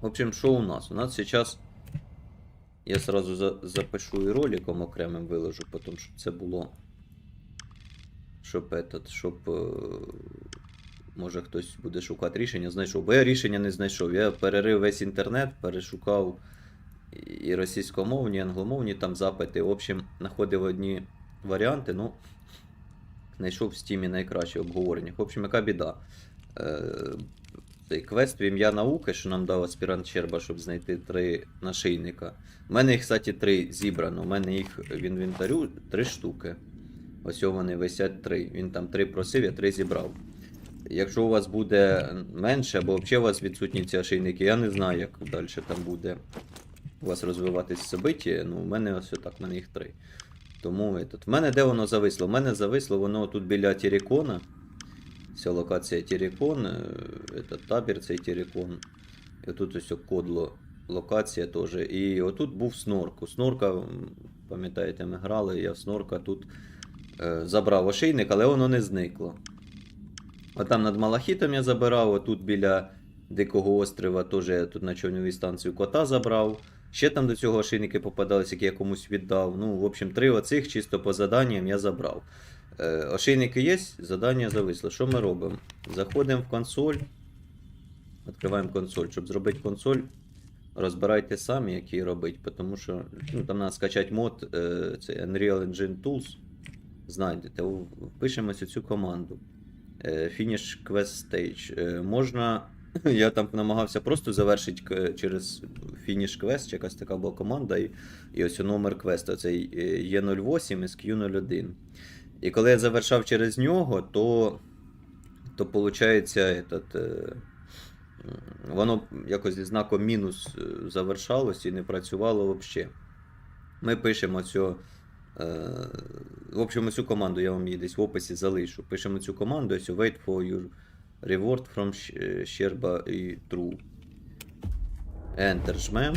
В общем, що у нас? У нас сейчас. Я сразу за, запишу і роликом окремим виложу, потім, щоб це було. Щоб этот, щоб. е, Може хтось буде шукати рішення, знайшов. Бо я рішення не знайшов. Я перерив весь інтернет, перешукав і російськомовні, і англомовні там запити. В общем, знаходив одні варіанти, ну. Знайшов в стімі найкраще обговорення. В общем, яка біда. Цей квест в ім'я науки, що нам дав аспірант Щерба, щоб знайти три нашийника. У мене їх, кстати, три зібрано. У мене їх в інвентарю три штуки. Ось вони висять три. Він там три просив, я три зібрав. Якщо у вас буде менше, або взагалі у вас відсутні ці ошейники, я не знаю, як далі там буде у вас розвиватись собиття. Ну, у мене ось отак, у мене їх три. Тому этот. в мене де воно зависло? У мене зависло воно тут біля Тірікона. Ця локація Тірікон, е, этот табір цей Тірікон. І тут ось кодло локація теж. І отут був снорк. У снорка, пам'ятаєте, ми грали, я в снорка тут е, забрав ошейник, але воно не зникло. Отам над Малахітом я забирав, отут біля Дикого острова теж я тут на човновій станції кота забрав. Ще там до цього ошейники попадались, які я комусь віддав. Ну, в общем, три оцих чисто по заданням я забрав. Е, ошейники є, задання зависло. Що ми робимо? Заходимо в консоль. Відкриваємо консоль. Щоб зробити консоль, розбирайте самі, як її робити, тому що ну, там треба скачати мод, е, це Unreal Engine Tools. Знайдете. В- Впишемо ось цю команду. Е, Finish Quest Stage. Можна. Я там намагався просто завершити через Finish Quest, чи якась така була команда, і, і ось номер квесту, цей е, Е08 SQ01. І коли я завершав через нього, то, то виходить, этот, е, воно якось зі знаком мінус е, завершалось і не працювало взагалі. Ми пишемо цю. Е, в общем, цю команду я вам її десь в описі залишу. Пишемо цю команду, ось wait for your reward from Щерба і True. Enter жмем.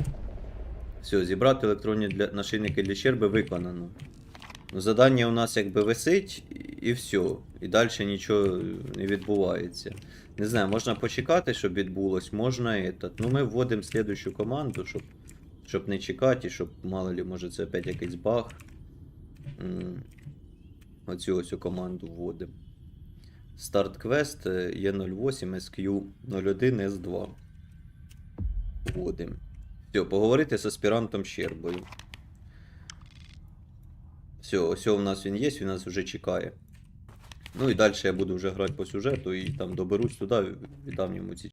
Все, зібрати електронні для, нашийники для Щерби виконано. Задання у нас якби висить, і- все. І далі нічого не відбувається. Не знаю, можна почекати, щоб відбулось, можна этот. Ну, ми вводимо слідущу команду, щоб, щоб не чекати, щоб мало ли, може це опять якийсь баг. Оцю ось команду вводимо. Старт квест е, Е08 SQ01 S2. Вводимо. Все, поговорити з аспірантом Щербою. Все, ось у нас він є, він нас вже чекає. Ну і далі я буду вже грати по сюжету і там доберусь туди, віддам йому ці